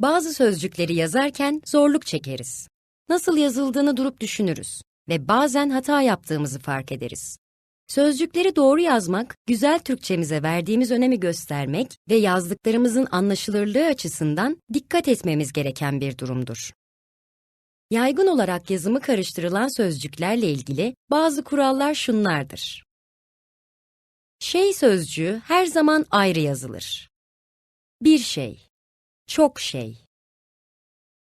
Bazı sözcükleri yazarken zorluk çekeriz. Nasıl yazıldığını durup düşünürüz ve bazen hata yaptığımızı fark ederiz. Sözcükleri doğru yazmak, güzel Türkçemize verdiğimiz önemi göstermek ve yazdıklarımızın anlaşılırlığı açısından dikkat etmemiz gereken bir durumdur. Yaygın olarak yazımı karıştırılan sözcüklerle ilgili bazı kurallar şunlardır. Şey sözcüğü her zaman ayrı yazılır. Bir şey, çok şey.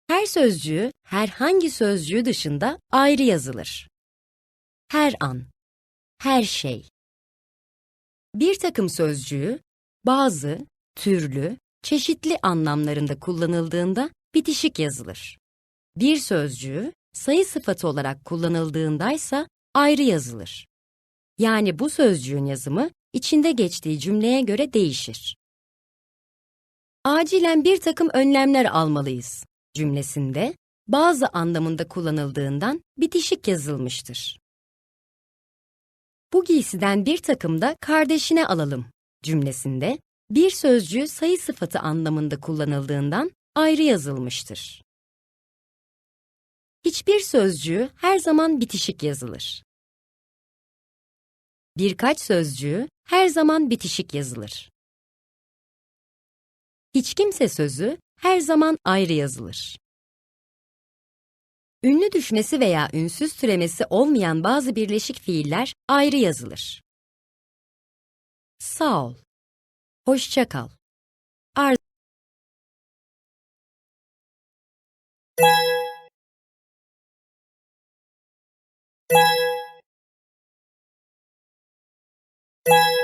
Her sözcüğü herhangi sözcüğü dışında ayrı yazılır. Her an, her şey. Bir takım sözcüğü bazı, türlü, çeşitli anlamlarında kullanıldığında bitişik yazılır. Bir sözcüğü sayı sıfatı olarak kullanıldığındaysa ayrı yazılır. Yani bu sözcüğün yazımı içinde geçtiği cümleye göre değişir. Acilen bir takım önlemler almalıyız cümlesinde bazı anlamında kullanıldığından bitişik yazılmıştır. Bu giysiden bir takım da kardeşine alalım cümlesinde bir sözcüğü sayı sıfatı anlamında kullanıldığından ayrı yazılmıştır. Hiçbir sözcüğü her zaman bitişik yazılır. Birkaç sözcüğü her zaman bitişik yazılır hiç kimse sözü her zaman ayrı yazılır. Ünlü düşmesi veya ünsüz türemesi olmayan bazı birleşik fiiller ayrı yazılır. Sağ ol. Hoşça kal. Arz Thank you.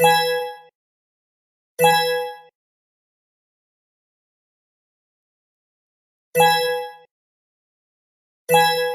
Thank you.